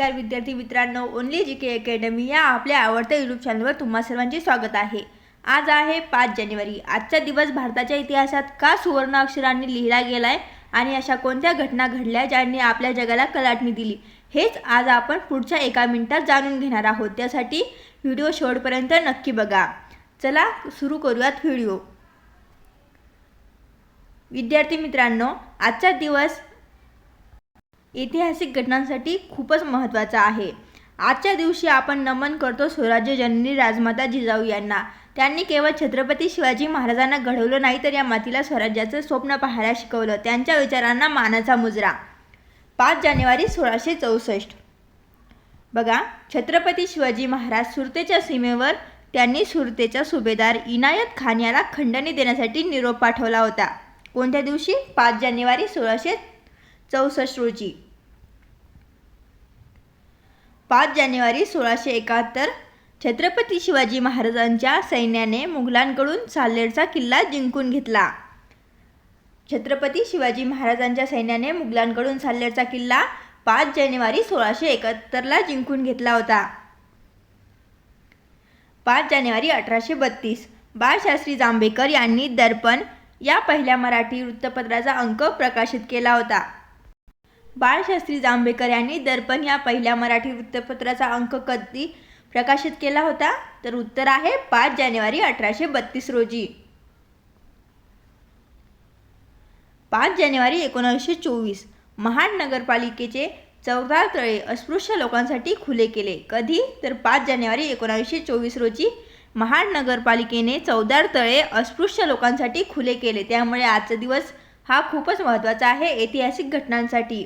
नमस्कार विद्यार्थी मित्रांनो ओनली जी के अकॅडमी या आपल्या आवडत्या यूट्यूब चॅनलवर तुम्हा सर्वांचे स्वागत आहे. आज आहे पाच जानेवारी. आजचा दिवस भारताच्या इतिहासात का सुवर्ण अक्षरांनी लिहिला गेलाय आणि अशा कोणत्या घटना घडल्या ज्यांनी आपल्या जगाला कलाटणी दिली? हेच आज आपण पुढच्या एका मिनिटात जाणून घेणार आहोत. त्यासाठी व्हिडिओ शेवटपर्यंत नक्की बघा. चला सुरू करूयात व्हिडिओ. विद्यार्थी मित्रांनो आजचा दिवस ऐतिहासिक घटनांसाठी खूपच महत्त्वाचा आहे. आजच्या दिवशी आपण नमन करतो स्वराज्य जननी राजमाता जिजाऊ यांना. त्यांनी केवळ छत्रपती शिवाजी महाराजांना घडवलं नाही तर या मातीला स्वराज्याचं स्वप्न पाहायला शिकवलं. त्यांच्या विचारांना मानाचा मुजरा. पाच जानेवारी सोळाशे चौसष्ट. बघा छत्रपती शिवाजी महाराज सुरतेच्या सीमेवर त्यांनी सुरतेच्या सुभेदार इनायत खान याला खंडणी देण्यासाठी निरोप पाठवला होता. कोणत्या दिवशी? पाच जानेवारी सोळाशे चौसष्ट रोजी. पाच जानेवारी सोळाशे एकाहत्तर छत्रपती शिवाजी महाराजांच्या सैन्याने मुघलांकडून साल्लेरचा किल्ला जिंकून घेतला. छत्रपती शिवाजी महाराजांच्या सैन्याने मुघलांकडून साल्लेरचा किल्ला पाच जानेवारी सोळाशे एकाहत्तरला जिंकून घेतला होता. पाच जानेवारी अठराशे बत्तीस बाळशास्त्री जांभेकर यांनी दर्पण या पहिल्या मराठी वृत्तपत्राचा अंक प्रकाशित केला होता. बाळशास्त्री जांभेकर यांनी दर्पण या पहिल्या मराठी वृत्तपत्राचा अंक कधी प्रकाशित केला होता? तर उत्तर आहे पाच जानेवारी अठराशे बत्तीस रोजी. पाच जानेवारी एकोणीसशे चोवीस. महाड नगरपालिकेचे चौदा तळे अस्पृश्य लोकांसाठी खुले केले. कधी? तर पाच जानेवारी एकोणावीसशे चोवीस रोजी महाड नगरपालिकेने चौदा तळे अस्पृश्य लोकांसाठी खुले केले. त्यामुळे आजचा दिवस हा खूपच महत्त्वाचा आहे ऐतिहासिक घटनांसाठी.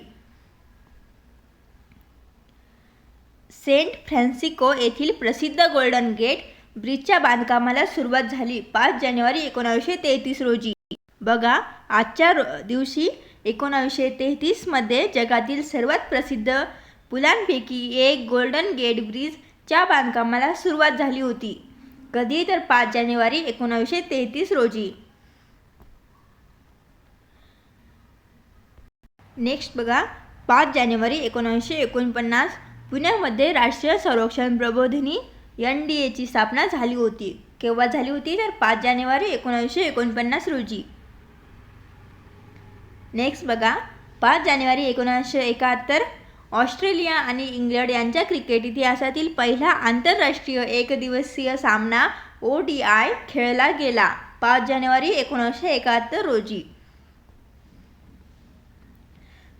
सेंट फ्रान्सिको येथील प्रसिद्ध गोल्डन गेट ब्रिजच्या बांधकामाला सुरुवात झाली पाच जानेवारी एकोणावीसशे तेहतीस रोजी. बघा आजच्या रो दिवशी एकोणावीसशे तेहतीसमध्ये जगातील सर्वात प्रसिद्ध पुलांपैकी एक गोल्डन गेट ब्रिजच्या बांधकामाला सुरुवात झाली होती. कधी? तर पाच जानेवारी एकोणावीसशे तेहतीस रोजी. नेक्स्ट बघा पाच जानेवारी एकोणावीसशे एकोणपन्नास पुण्यामध्ये राष्ट्रीय संरक्षण प्रबोधिनी एन डी एची स्थापना झाली होती. केव्हा झाली होती? तर पाच जानेवारी एकोणीसशे एकोणपन्नास रोजी. नेक्स्ट बघा. पाच जानेवारी एकोणीसशे एकाहत्तर ऑस्ट्रेलिया आणि इंग्लंड यांच्या क्रिकेट इतिहासातील पहिला आंतरराष्ट्रीय एकदिवसीय सामना ओ डी आय खेळला गेला. पाच जानेवारी एकोणीसशे एकाहत्तर रोजी.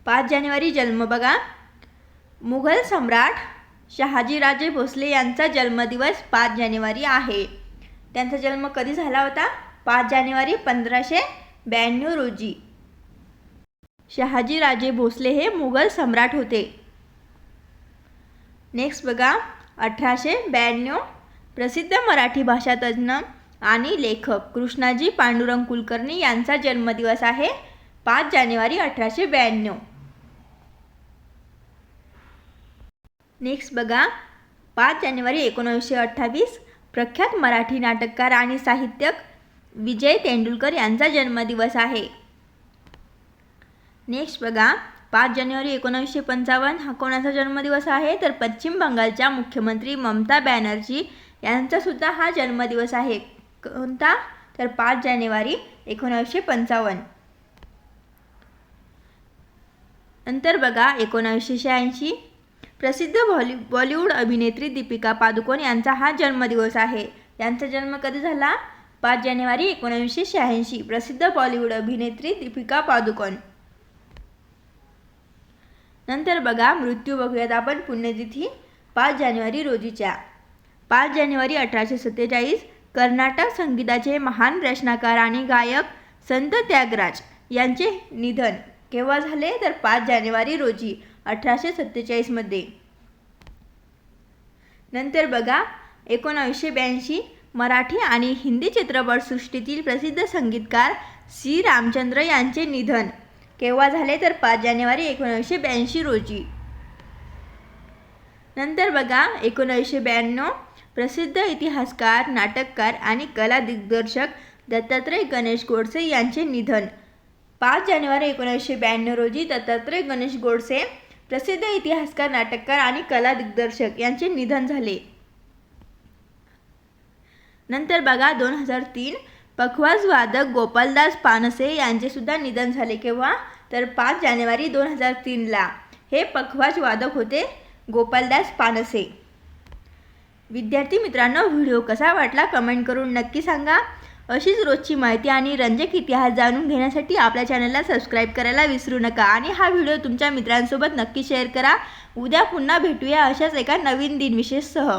पाच जानेवारी जन्म बघा. मुघल सम्राट शहाजीराजे भोसले यांचा जन्मदिवस पाच जानेवारी आहे. त्यांचा जन्म कधी झाला होता? पाच जानेवारी पंधराशे ब्याण्णव रोजी. शहाजीराजे भोसले हे मुघल सम्राट होते. नेक्स्ट बघा अठराशे ब्याण्णव प्रसिद्ध मराठी भाषा तज्ज्ञ आणि लेखक कृष्णाजी पांडुरंग कुलकर्णी यांचा जन्मदिवस आहे पाच जानेवारी अठराशे ब्याण्णव. नेक्स्ट बघा पाच जानेवारी एकोणीसशे अठ्ठावीस प्रख्यात मराठी नाटककार आणि साहित्यक विजय तेंडुलकर यांचा जन्मदिवस आहे. नेक्स्ट बघा पाच जानेवारी एकोणीसशे पंचावन्न हा कोणाचा जन्मदिवस आहे? तर पश्चिम बंगालच्या मुख्यमंत्री ममता बॅनर्जी यांचासुद्धा हा जन्मदिवस आहे. कोणता? तर पाच जानेवारी एकोणीसशे पंचावन्न. नंतर बघा एकोणावीसशे शहाऐंशी प्रसिद्ध बॉली बॉलिवूड अभिनेत्री दीपिका पादुकोण यांचा हा जन्मदिवस आहे. यांचा जन्म कधी झाला? पाच जानेवारी एकोणावीसशे शहाऐंशी. प्रसिद्ध बॉलिवूड अभिनेत्री दीपिका पादुकोण. नंतर बघा मृत्यू बघूयात आपण पुण्यतिथी पाच जानेवारी रोजीच्या. पाच जानेवारी अठराशे सत्तेचाळीस कर्नाटक संगीताचे महान रचनाकार आणि गायक संत त्यागराज यांचे निधन. केव्हा झाले? तर पाच जानेवारी रोजी. अठराशे सत्तेचाळीसमध्ये नंतर बघा एकोणावीसशे ब्याऐंशी मराठी आणि हिंदी चित्रपटसृष्टीतील प्रसिद्ध संगीतकार सी. रामचंद्र यांचे निधन. केव्हा झाले तर पाच जानेवारी एकोणावीसशे ब्याऐंशी रोजी. नंतर बघा एकोणावीसशे ब्याण्णव प्रसिद्ध इतिहासकार नाटककार आणि कला दिग्दर्शक दत्तात्रय गणेश गोडसे यांचे निधन. पाच जानेवारी एकोणीसशे ब्याण्णव रोजी दत्तात्रय गणेश गोडसे प्रसिद्ध इतिहासकार नाटककार आणि कला दिग्दर्शक यांचे निधन झाले. नंतर बघा दोन हजार तीन पखवाज वादक गोपालदास पानसे यांचे सुद्धा निधन झाले केव्हा? तर पाच जानेवारी दोन हजार तीनला हे पखवाज वादक होते गोपालदास पानसे. विद्यार्थी मित्रांनो व्हिडिओ कसा वाटला कमेंट करून नक्की सांगा. अशीच रोजची माहिती आणि रंजक इतिहास जाणून घेण्यासाठी आपल्या चॅनलला सबस्क्राईब करायला विसरू नका. आणि हा व्हिडिओ तुमच्या मित्रांसोबत नक्की शेअर करा. उद्या पुन्हा भेटूया अशाच एका नवीन दिनविशेषसह.